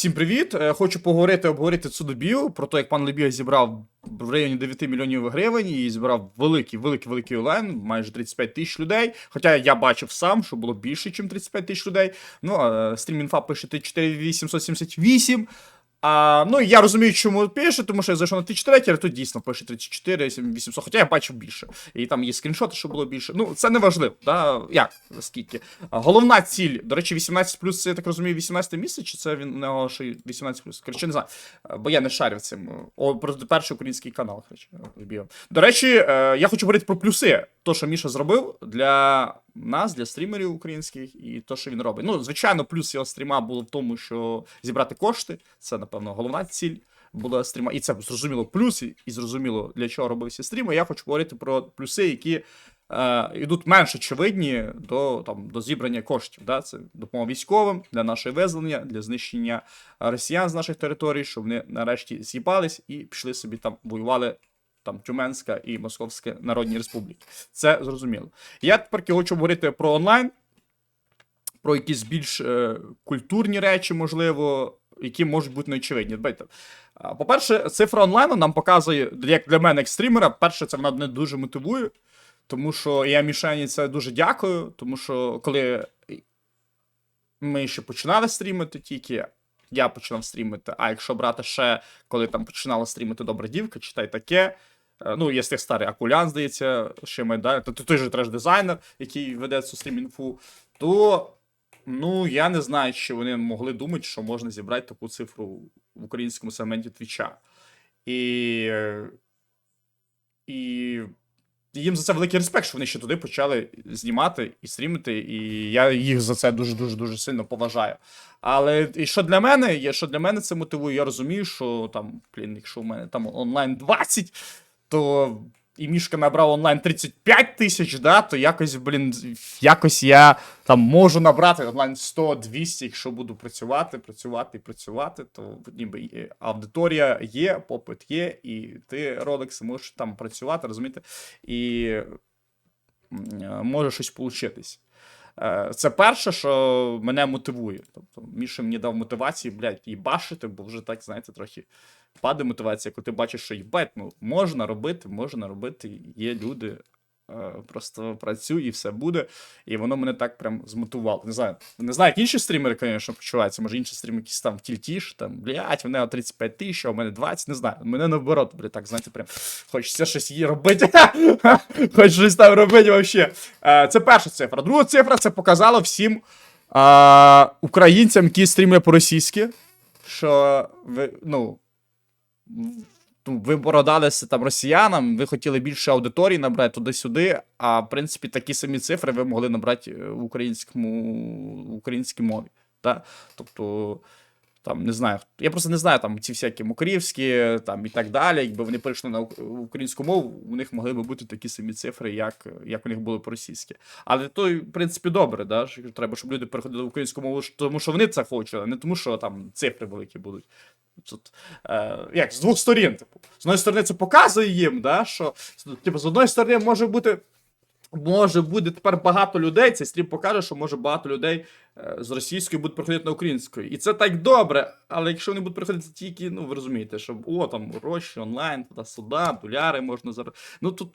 Всім привіт! Е, Хочу поговорити, обговорити цю добію про те, як пан Лебіга зібрав в районі 9 мільйонів гривень і зібрав великий, великий, великий онлайн, майже 35 тисяч людей. Хоча я бачив сам, що було більше, ніж 35 тисяч людей. Ну, а стрімінфа пише 4878. А, ну, я розумію, чому пише, тому що я зайшов на 34, а тут дійсно пише 34, 800, хоча я бачив більше. І там є скріншоти, що було більше. Ну, це не важливо, да? як, скільки. Головна ціль, до речі, 18 плюс, я так розумію, 18 місце, чи це він не оголошує 18 плюс? Коротше, не знаю. Бо я не шарив цим. О, просто перший український канал, коротше. До речі, е, я хочу говорити про плюси. То, що Міша зробив для нас, для стрімерів українських, і то, що він робить. Ну, звичайно, плюс його стріма було в тому, що зібрати кошти. Це, напевно, головна ціль була стріма. І це зрозуміло плюс, і зрозуміло, для чого робився стрім. Я хочу говорити про плюси, які е, йдуть менш очевидні до, там, до зібрання коштів. Да? Це допомога військовим для нашого визволення, для знищення росіян з наших територій, щоб вони нарешті з'їбались і пішли собі там воювали. Там Тюменська і Московська Народні Республіки. Це зрозуміло. Я тепер хочу говорити про онлайн, про якісь більш е, культурні речі, можливо, які можуть бути неочевидні. Дбайте. По-перше, цифра онлайну нам показує, як для мене, як стрімера, перше, це вона мене дуже мотивує, тому що я мішані це дуже дякую, тому що коли ми ще починали стрімити тільки. Я починав стрімити, а якщо брати ще, коли там починала стрімити Добра дівка, читай таке. Е, Ну, є старий Акулян, здається, ще ми, да? то той же треш-дизайнер, який веде цю стрім-інфу, то ну, я не знаю, чи вони могли думати, що можна зібрати таку цифру в українському сегменті Твіча. І, і їм за це великий респект, що вони ще туди почали знімати і стрімити, і я їх за це дуже дуже дуже сильно поважаю. Але і що для мене є, що для мене це мотивує, я розумію, що там, блін, якщо в мене там онлайн 20, то і мішка набрав онлайн 35 тисяч, да, то якось, блін, якось я там можу набрати онлайн 100-200, якщо буду працювати, працювати і працювати, то ніби аудиторія є, попит є, і ти, Rolex, можеш там працювати, розумієте, і може щось получитись. Е, Це перше, що мене мотивує. Тобто, Міша мені дав мотивації, блядь, і башити, бо вже так, знаєте, трохи падає мотивація, коли ти бачиш, що їбать, ну можна робити, можна робити. Є люди, просто працюй і все буде. І воно мене так прям змотивувало. Не знаю, не знаю, як інші стрімери, звісно, почуваються. Може, інші стрімери якісь там тільтіш, там, блядь, мене 35 тисяч, а у мене 20, не знаю. Мене наоборот, блядь, так, знаєте, прям хочеться щось її робити. Хоч щось там робити вообще. Е, Це перша цифра. Друга цифра це показало всім е, українцям, які стрімлять по-російськи, що ви, ну, ви бородалися там росіянам, ви хотіли більше аудиторії набрати туди-сюди, а в принципі такі самі цифри ви могли набрати е, в українському в українській мові. Та? Тобто, там не знаю, я просто не знаю там ці всякі мокрівські там і так далі. Якби вони перейшли на українську мову, у них могли би бути такі самі цифри, як, як у них були по-російськи. Але то, в принципі, добре, да? що треба, щоб люди переходили в українську мову, тому що вони це хочуть, а не тому, що там цифри великі будуть. Тут, е, як, з двох сторін, типу. З одної сторони, це показує їм, да, що типу, з одної сторони може бути. Може буде тепер багато людей. Цей стрім покаже, що може багато людей е, з російської будуть приходити на українською. І це так добре. Але якщо вони будуть приходити тільки, ну ви розумієте, що о, там гроші, онлайн, туди-сюди, доляри можна зараз. Ну тут.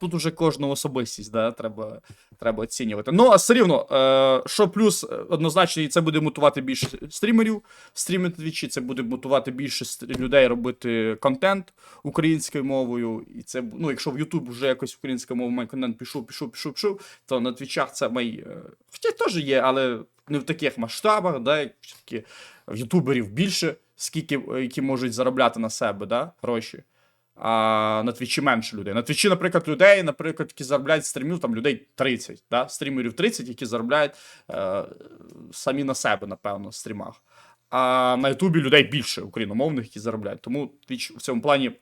Тут уже кожну особистість, да, треба, треба оцінювати. Ну, а все рівно, е, що плюс е, однозначно, і це буде мотивувати більше стрімерів, стрімити твічі, це буде мотивувати більше людей робити контент українською мовою. І це, ну, якщо в YouTube вже якось українська мова має контент пішов, пішов, пішов, пішов, то на твічах це май. е, Хоча теж є, але не в таких масштабах, да, як все-таки в ютуберів більше, скільки, е, які можуть заробляти на себе да, гроші а на твічі менше людей. На твічі, наприклад, людей, наприклад, які заробляють стрімів, там людей 30, да? стрімерів 30, які заробляють е, самі на себе, напевно, в стрімах. А на Ютубі людей більше україномовних, які заробляють. Тому твіч в цьому плані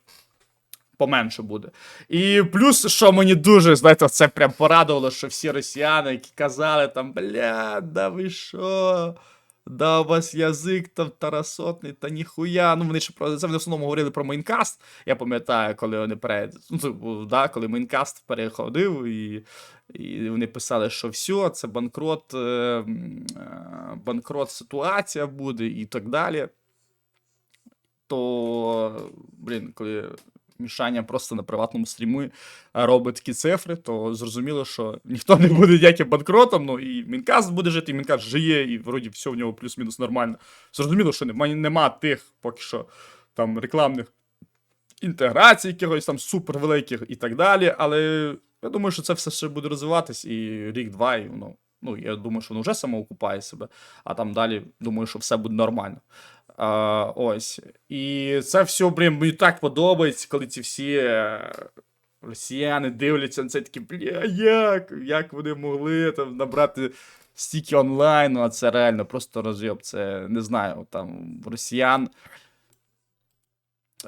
поменше буде. І плюс, що мені дуже, знаєте, це прям порадувало, що всі росіяни, які казали там, бля, да ви що? Да, у вас язик там тарасотний, та ніхуя. Ну, вони ж про це в основному говорили про Майнкаст. Я пам'ятаю, коли вони перед. Ну, да, коли Майнкаст переходив, і, і вони писали, що все, це банкрот, е, е, банкрот ситуація буде і так далі. То, блін, коли Мішаня просто на приватному стрімі робить такі цифри, то зрозуміло, що ніхто не буде ніяким банкротом, ну і Мінкаст буде жити, і Мінкаст жиє, і вроді все в нього плюс-мінус нормально. Зрозуміло, що нема, нема тих поки що там рекламних інтеграцій, якихось там супервеликих і так далі. Але я думаю, що це все ще буде розвиватись, і рік-два, і воно. Ну, я думаю, що воно вже самоокупає себе, а там далі думаю, що все буде нормально. А, ось. І це все, блін, мені так подобається, коли ці всі е, росіяни дивляться на це такі, бля, як? Як вони могли там набрати стільки онлайну, а це реально просто розйоб. Це не знаю, там росіян.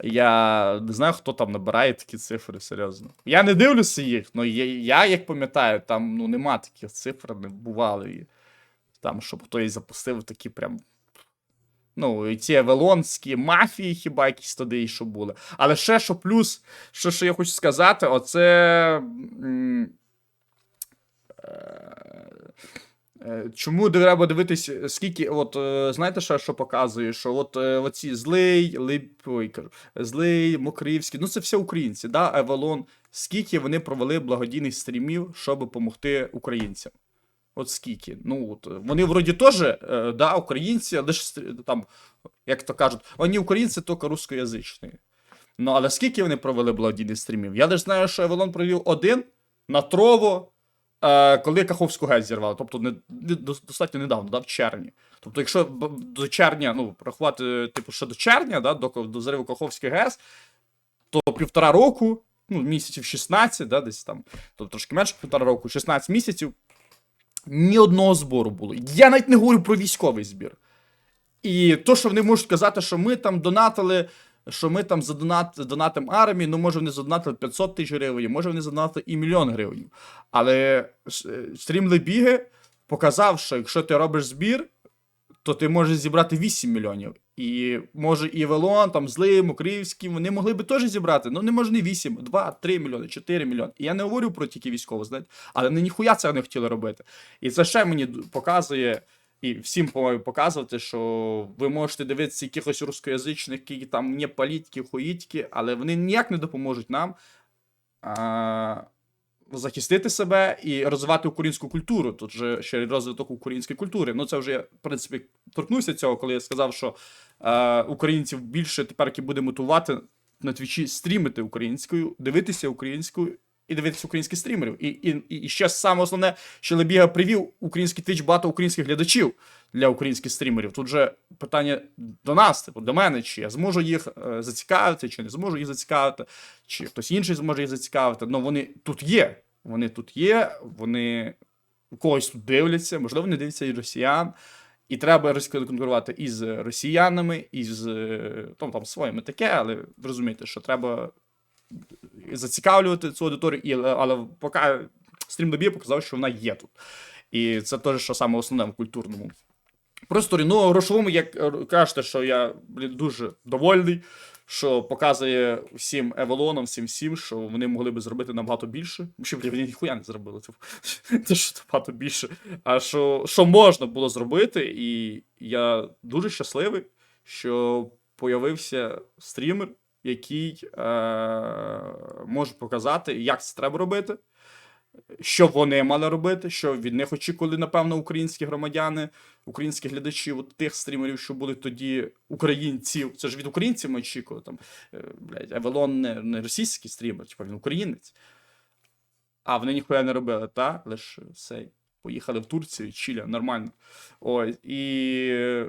Я не знаю, хто там набирає такі цифри, серйозно. Я не дивлюся їх, але я, я як пам'ятаю, там ну, нема таких цифр, не бувало. І, там, щоб хтось запустив такі прям. Ну, і ці евелонські мафії, хіба якісь туди і що були. Але ще що плюс, що, що я хочу сказати, оце. е, е, Чому треба дивитись, скільки, от е, знаєте, що, що показує? Що от оці злий, лип, ой, злий, Мокривський, ну це все українці, да, Евелон, скільки вони провели благодійних стрімів, щоб допомогти українцям. От скільки. Ну, от, е, вони вроді теж, е, да, українці, але ж там, як то кажуть, вони українці тільки рускоязичні. Ну, але скільки вони провели благодійних стрімів? Я лише знаю, що Евелон провів один на Трово, е, коли Каховську ГЕС зірвали. Тобто не- достатньо недавно, да, в червні. Тобто, якщо до червня, ну, рахувати, типу, ще до червня, да, до, до зриву Каховської ГЕС, то півтора року, ну, місяців 16, да, десь там, тобто трошки менше півтора року, 16 місяців, ні одного збору було. Я навіть не говорю про військовий збір. І то, що вони можуть казати, що ми там донатили, що ми там задонат, донатимо армії, ну може вони задонатили 500 тисяч гривень, може вони задонатили і мільйон гривень. Але е, стрім Лебіги показав, що якщо ти робиш збір, то ти можеш зібрати 8 мільйонів. І може і Велон, там Злий, Мокрівський, вони могли би теж зібрати. Ну не може не 8, 2, 3 мільйони, 4 мільйони. І я не говорю про тільки військово, знаєте, але вони ніхуя це не хотіли робити. І це ще мені показує. І всім по-моєму, показувати, що ви можете дивитися якихось рускоязичних, які там не політики, хуїтки, але вони ніяк не допоможуть нам а, захистити себе і розвивати українську культуру. Тут же ще розвиток української культури. Ну, це вже я, в принципі, торкнувся цього, коли я сказав, що е, українців більше тепер буде мотувати на твічі стрімити українською, дивитися українською. І дивитися українських стрімерів. І, і, і ще саме основне, що Лебіга привів український твіч багато українських глядачів для українських стрімерів. Тут же питання до нас, типу, до мене, чи я зможу їх е, зацікавити, чи не зможу їх зацікавити, чи хтось інший зможе їх зацікавити. Ну вони тут є. Вони тут є, вони когось тут дивляться, можливо, не дивляться і росіян. І треба конкурувати із росіянами, із е, ну, там своїми таке, але ви розумієте, що треба зацікавлювати цю аудиторію, і, але поки стрім добі показав, що вона є тут. І це теж, що саме основне в культурному просторі. Ну, грошовому, як кажете, що я блін, дуже довольний, що показує всім Евелонам, всім всім, що вони могли би зробити набагато більше. Ще блін, вони ніхуя не зробили. Типу, Це що набагато більше. А що, що можна було зробити, і я дуже щасливий, що появився стрімер, який е, може показати, як це треба робити. Що вони мали робити, що від них очікували, напевно, українські громадяни, українські глядачі, от тих стрімерів, що були тоді українців. Це ж від українців ми очікували. Там, е, блядь, Евелон не, не російський стрімер, типу він українець. А вони ніхуя не робили, та? Лише цей. Поїхали в Турцію, Чиля, нормально. Ось. І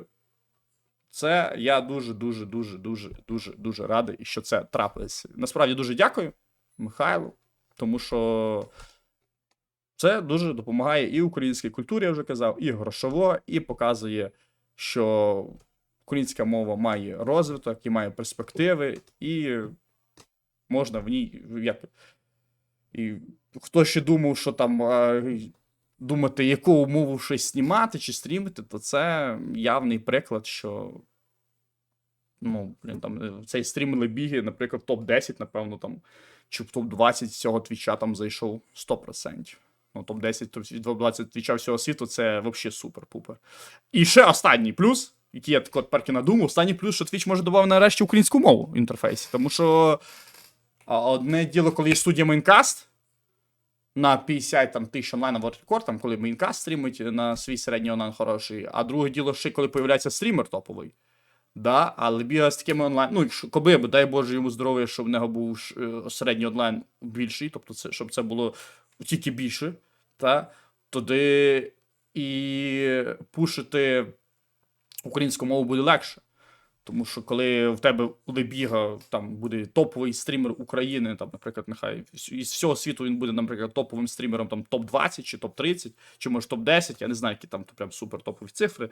це я дуже, дуже, дуже, дуже, дуже, дуже радий, що це трапилось. Насправді дуже дякую, Михайлу, тому що це дуже допомагає і українській культурі, я вже казав, і грошово, і показує, що українська мова має розвиток і має перспективи, і можна в ній як. І хто ще думав, що там думати, яку умову щось знімати чи стрімити, то це явний приклад, що. Ну, блін, там е, цей стрім Лебіги, наприклад, топ-10, напевно, там, чи в топ-20 цього твіча там зайшов 100%. Ну, топ-10, топ-20 твіча всього світу це взагалі супер-пупер. І ще останній плюс, який я так от перки надумав, останній плюс, що Twitch може додати нарешті українську мову в інтерфейсі. Тому що одне діло, коли є студія Майнкаст на 50 там, тисяч онлайн або рекорд, там, коли Майнкаст стрімить на свій середній онлайн хороший, а друге діло, ще коли появляється стрімер топовий. Да, але бігає з такими онлайн. Ну, коби, дай Боже йому здоров'я, щоб в нього був е, середній онлайн більший, тобто це, щоб це було тільки більше, та, тоді і пушити українську мову буде легше. Тому що коли в тебе буде біга, там буде топовий стрімер України, там, наприклад, нехай із всього світу він буде, наприклад, топовим стрімером там топ-20 чи топ-30, чи може топ-10, я не знаю, які там прям супер топові цифри.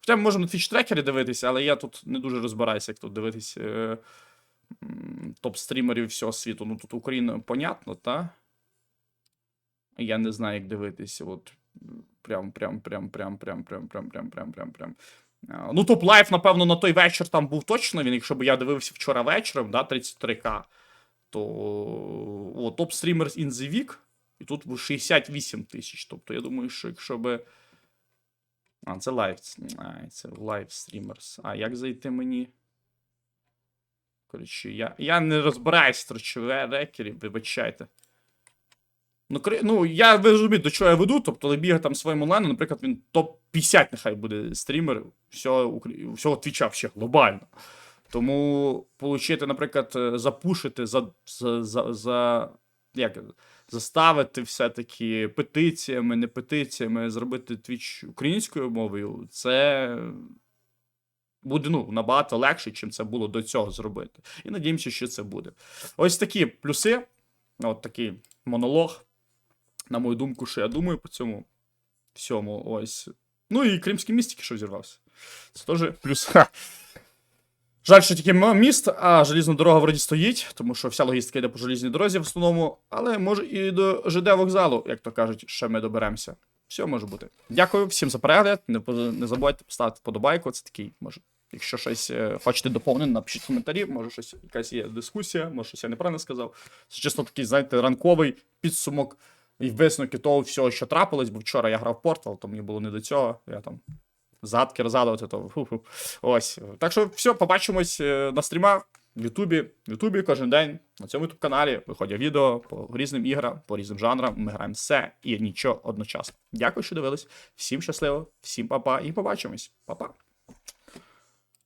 Хоча ми можемо на твіч-трекері дивитися, але я тут не дуже розбираюся, як тут дивитися е, топ-стрімерів всього світу. Ну тут Україна, понятно, та? Я не знаю, як дивитися. От прям, прям, прям, прям, прям, прям, прям, прям, прям, прям, прям. Ну, топ лайф, напевно, на той вечір там був точно. Він, якщо б я дивився вчора вечором, да, 33к, то о, топ стрімерс in the week, і тут був 68 тисяч. Тобто, я думаю, що якщо би. А, це лайв. А, це лайв стрімерс. А як зайти мені? Коротше, я, я не розбираюсь в рекері, вибачайте. Ну, ну, я ви розумієте, до чого я веду. Тобто, Лебіга там своїм онлайном, наприклад, він топ-50 нехай буде стрімер всього, твіча ще глобально. Тому получити, наприклад, е, запушити, за, за, за, за як, заставити все-таки петиціями, не петиціями, зробити твіч українською мовою, це буде ну, набагато легше, чим це було до цього зробити. І надіємося, що це буде. Ось такі плюси, от такий монолог на мою думку, що я думаю по цьому всьому. Ось. Ну і кримський міст тільки що зірвався. Це теж плюс. Ха. Жаль, що тільки міст, а желізна дорога вроді стоїть, тому що вся логістика йде по желізній дорозі в основному, але може і до ЖД вокзалу, як то кажуть, ще ми доберемося. Все може бути. Дякую всім за перегляд. Не, не забудьте поставити подобайку. Це такий, може, якщо щось е, хочете доповнити, напишіть в коментарі, може щось якась є дискусія, може щось я неправильно сказав. Це чесно такий, знаєте, ранковий підсумок і висновки того всього, що трапилось, бо вчора я грав портал, то мені було не до цього. Я там задки розгадувати, то фу-фу. Ось. Так що все, побачимось е, на стрімах в Ютубі. В Ютубі кожен день на цьому ютуб каналі виходять відео по різним іграм, по різним жанрам. Ми граємо все і нічого одночасно. Дякую, що дивились. Всім щасливо, всім па-па і побачимось. Па-па.